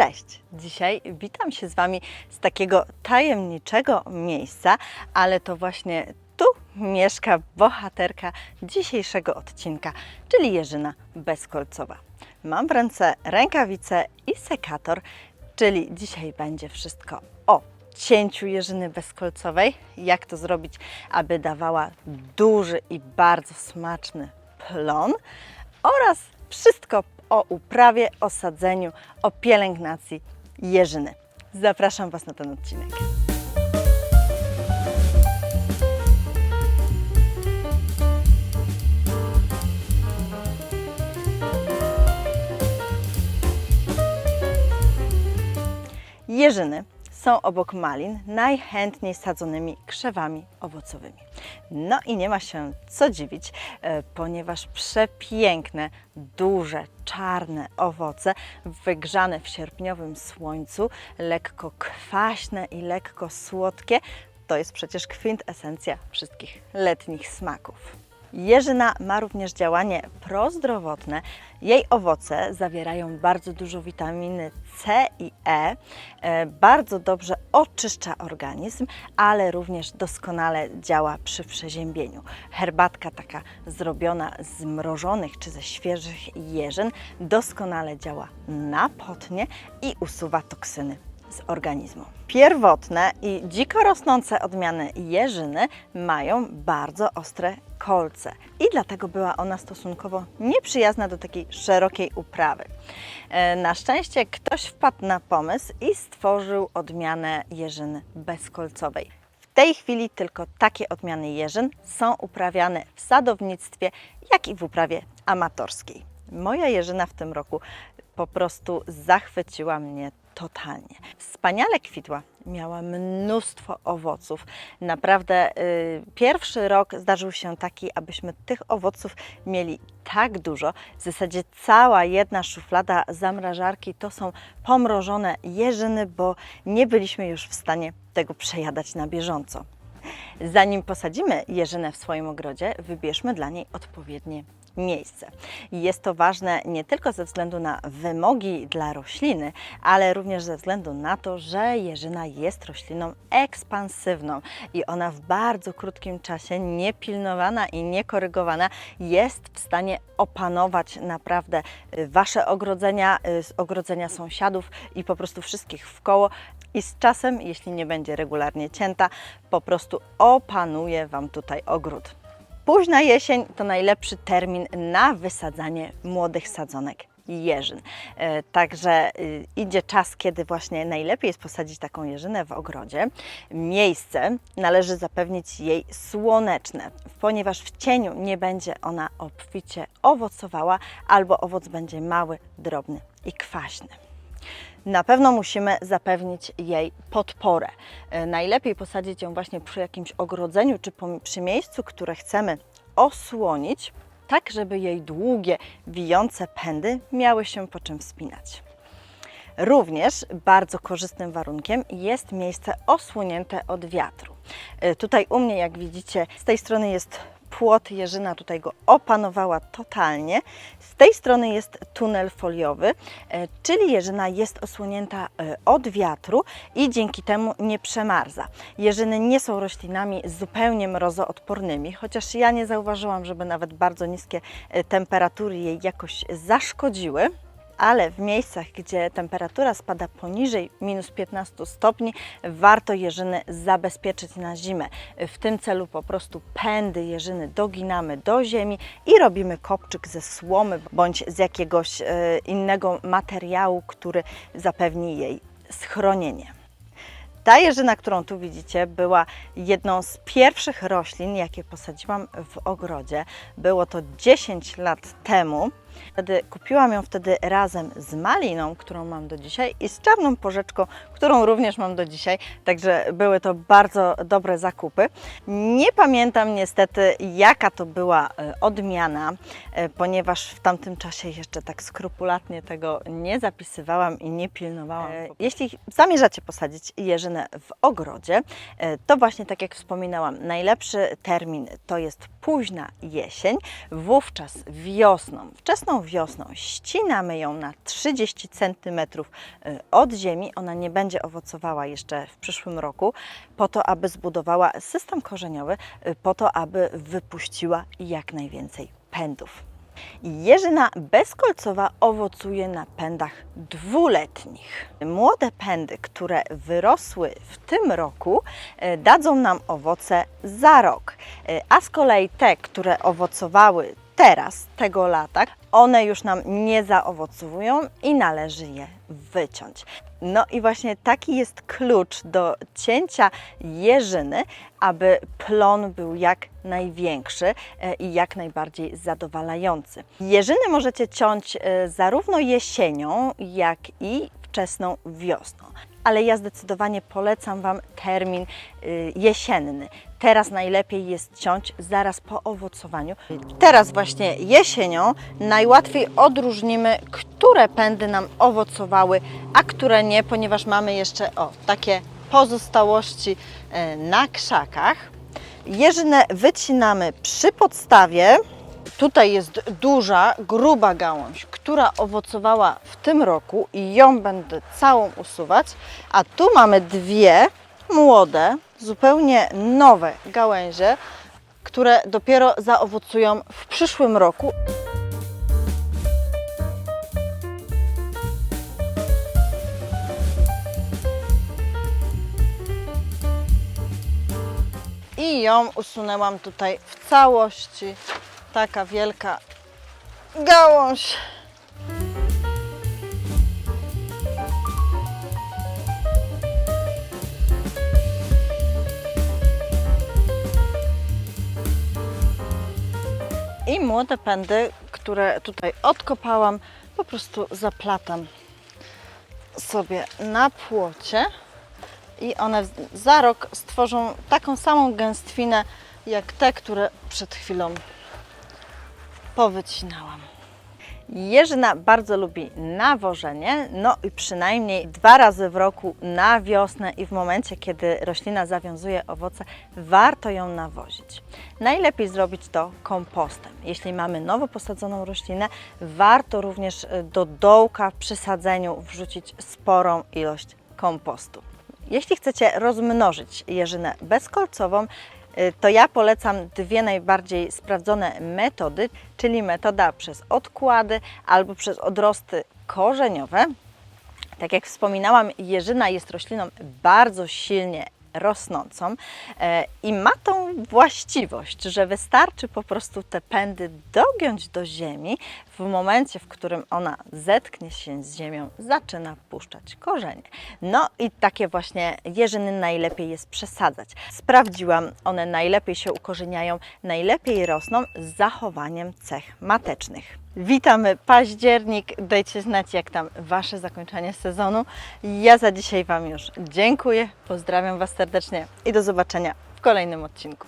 Cześć! Dzisiaj witam się z Wami z takiego tajemniczego miejsca, ale to właśnie tu mieszka bohaterka dzisiejszego odcinka, czyli Jerzyna Bezkolcowa. Mam w ręce rękawice i sekator, czyli dzisiaj będzie wszystko o cięciu Jerzyny Bezkolcowej, jak to zrobić, aby dawała duży i bardzo smaczny plon oraz wszystko o uprawie, osadzeniu, o pielęgnacji jeżyny. Zapraszam Was na ten odcinek. Jeżyny są obok malin najchętniej sadzonymi krzewami owocowymi. No i nie ma się co dziwić, e, ponieważ przepiękne, duże, czarne owoce wygrzane w sierpniowym słońcu, lekko kwaśne i lekko słodkie, to jest przecież kwintesencja wszystkich letnich smaków. Jeżyna ma również działanie prozdrowotne. Jej owoce zawierają bardzo dużo witaminy C i E, e, bardzo dobrze oczyszcza organizm, ale również doskonale działa przy przeziębieniu. Herbatka taka zrobiona z mrożonych czy ze świeżych jeżyn doskonale działa na potnie i usuwa toksyny z organizmu. Pierwotne i dziko rosnące odmiany jeżyny mają bardzo ostre kolce i dlatego była ona stosunkowo nieprzyjazna do takiej szerokiej uprawy. E, Na szczęście ktoś wpadł na pomysł i stworzył odmianę jeżyny bezkolcowej. W tej chwili tylko takie odmiany jeżyn są uprawiane w sadownictwie, jak i w uprawie amatorskiej. Moja jeżyna w tym roku po prostu zachwyciła mnie totalnie. Wspaniale kwitła, miała mnóstwo owoców. Naprawdę y, pierwszy rok zdarzył się taki, abyśmy tych owoców mieli tak dużo. W zasadzie cała jedna szuflada zamrażarki to są pomrożone jeżyny, bo nie byliśmy już w stanie tego przejadać na bieżąco. Zanim posadzimy jeżynę w swoim ogrodzie, wybierzmy dla niej odpowiednie miejsce. Jest to ważne nie tylko ze względu na wymogi dla rośliny, ale również ze względu na to, że jeżyna jest rośliną ekspansywną i ona w bardzo krótkim czasie, niepilnowana i niekorygowana, jest w stanie opanować naprawdę y, Wasze ogrodzenia, y, ogrodzenia sąsiadów i po prostu wszystkich w koło. I z czasem, jeśli nie będzie regularnie cięta, po prostu opanuje Wam tutaj ogród. Późna jesień to najlepszy termin na wysadzanie młodych sadzonek jeżyn. E, Także y, idzie czas, kiedy właśnie najlepiej jest posadzić taką jeżynę w ogrodzie. Miejsce należy zapewnić jej słoneczne, ponieważ w cieniu nie będzie ona obficie owocowała albo owoc będzie mały, drobny i kwaśny. Na pewno musimy zapewnić jej podporę. E, Najlepiej posadzić ją właśnie przy jakimś ogrodzeniu czy przy miejscu, które chcemy osłonić, tak żeby jej długie, wijące pędy miały się po czym wspinać. Również bardzo korzystnym warunkiem jest miejsce osłonięte od wiatru. E, Tutaj u mnie, jak widzicie, z tej strony jest płot jeżyna, tutaj go opanowała totalnie. Z tej strony jest tunel foliowy, e, czyli jeżyna jest osłonięta e, od wiatru i dzięki temu nie przemarza. Jeżyny nie są roślinami zupełnie mrozoodpornymi, chociaż ja nie zauważyłam, żeby nawet bardzo niskie e, temperatury jej jakoś zaszkodziły ale w miejscach, gdzie temperatura spada poniżej minus 15 stopni, warto jeżyny zabezpieczyć na zimę. W tym celu po prostu pędy jeżyny doginamy do ziemi i robimy kopczyk ze słomy bądź z jakiegoś e, innego materiału, który zapewni jej schronienie. Ta jeżyna, którą tu widzicie, była jedną z pierwszych roślin, jakie posadziłam w ogrodzie. Było to 10 lat temu. Wtedy kupiłam ją wtedy razem z maliną, którą mam do dzisiaj, i z czarną porzeczką, którą również mam do dzisiaj. Także były to bardzo dobre zakupy. Nie pamiętam niestety, jaka to była e, odmiana, e, ponieważ w tamtym czasie jeszcze tak skrupulatnie tego nie zapisywałam i nie pilnowałam. E, Jeśli zamierzacie posadzić jeżynę w ogrodzie, to właśnie tak jak wspominałam, najlepszy termin to jest późna jesień, wówczas wiosną, wczesną wiosną ścinamy ją na 30 cm od ziemi. Ona nie będzie owocowała jeszcze w przyszłym roku, po to, aby zbudowała system korzeniowy, y, po to, aby wypuściła jak najwięcej pędów. Jeżyna bezkolcowa owocuje na pędach dwuletnich. Młode pędy, które wyrosły w tym roku, e, dadzą nam owoce za rok, a z kolei te, które owocowały teraz, tego lata, one już nam nie zaowocowują i należy je wyciąć. No i właśnie taki jest klucz do cięcia jeżyny, aby plon był jak największy e, i jak najbardziej zadowalający. Jeżyny możecie ciąć e, zarówno jesienią, jak i wczesną wiosną. Ale ja zdecydowanie polecam Wam termin y, jesienny. Teraz najlepiej jest ciąć zaraz po owocowaniu. Teraz właśnie jesienią najłatwiej odróżnimy, które pędy nam owocowały, a które nie, ponieważ mamy jeszcze o takie pozostałości e, na krzakach. Jeżynę wycinamy przy podstawie. Tutaj jest duża, gruba gałąź, która owocowała w tym roku i ją będę całą usuwać. A tu mamy dwie młode, zupełnie nowe gałęzie, które dopiero zaowocują w przyszłym roku. I ją usunęłam tutaj w całości. Taka wielka gałąź. I młode pędy, które tutaj odkopałam, po prostu zaplatam sobie na płocie i one za rok stworzą taką samą gęstwinę jak te, które przed chwilą powycinałam. Jeżyna bardzo lubi nawożenie, no i przynajmniej dwa razy w roku na wiosnę i w momencie, kiedy roślina zawiązuje owoce, warto ją nawozić. Najlepiej zrobić to kompostem. Jeśli mamy nowo posadzoną roślinę, warto również y, do dołka przy sadzeniu wrzucić sporą ilość kompostu. Jeśli chcecie rozmnożyć jeżynę bezkolcową, to ja polecam dwie najbardziej sprawdzone metody, czyli metoda przez odkłady albo przez odrosty korzeniowe. Tak jak wspominałam, jeżyna jest rośliną bardzo silnie rosnącą e, i ma tą właściwość, że wystarczy po prostu te pędy dogiąć do ziemi. W momencie, w którym ona zetknie się z ziemią, zaczyna puszczać korzenie. No i takie właśnie jeżyny najlepiej jest przesadzać. Sprawdziłam, one najlepiej się ukorzeniają, najlepiej rosną z zachowaniem cech matecznych. Witamy październik. Dajcie znać, jak tam Wasze zakończenie sezonu. Ja za dzisiaj Wam już dziękuję. Pozdrawiam Was serdecznie i do zobaczenia w kolejnym odcinku.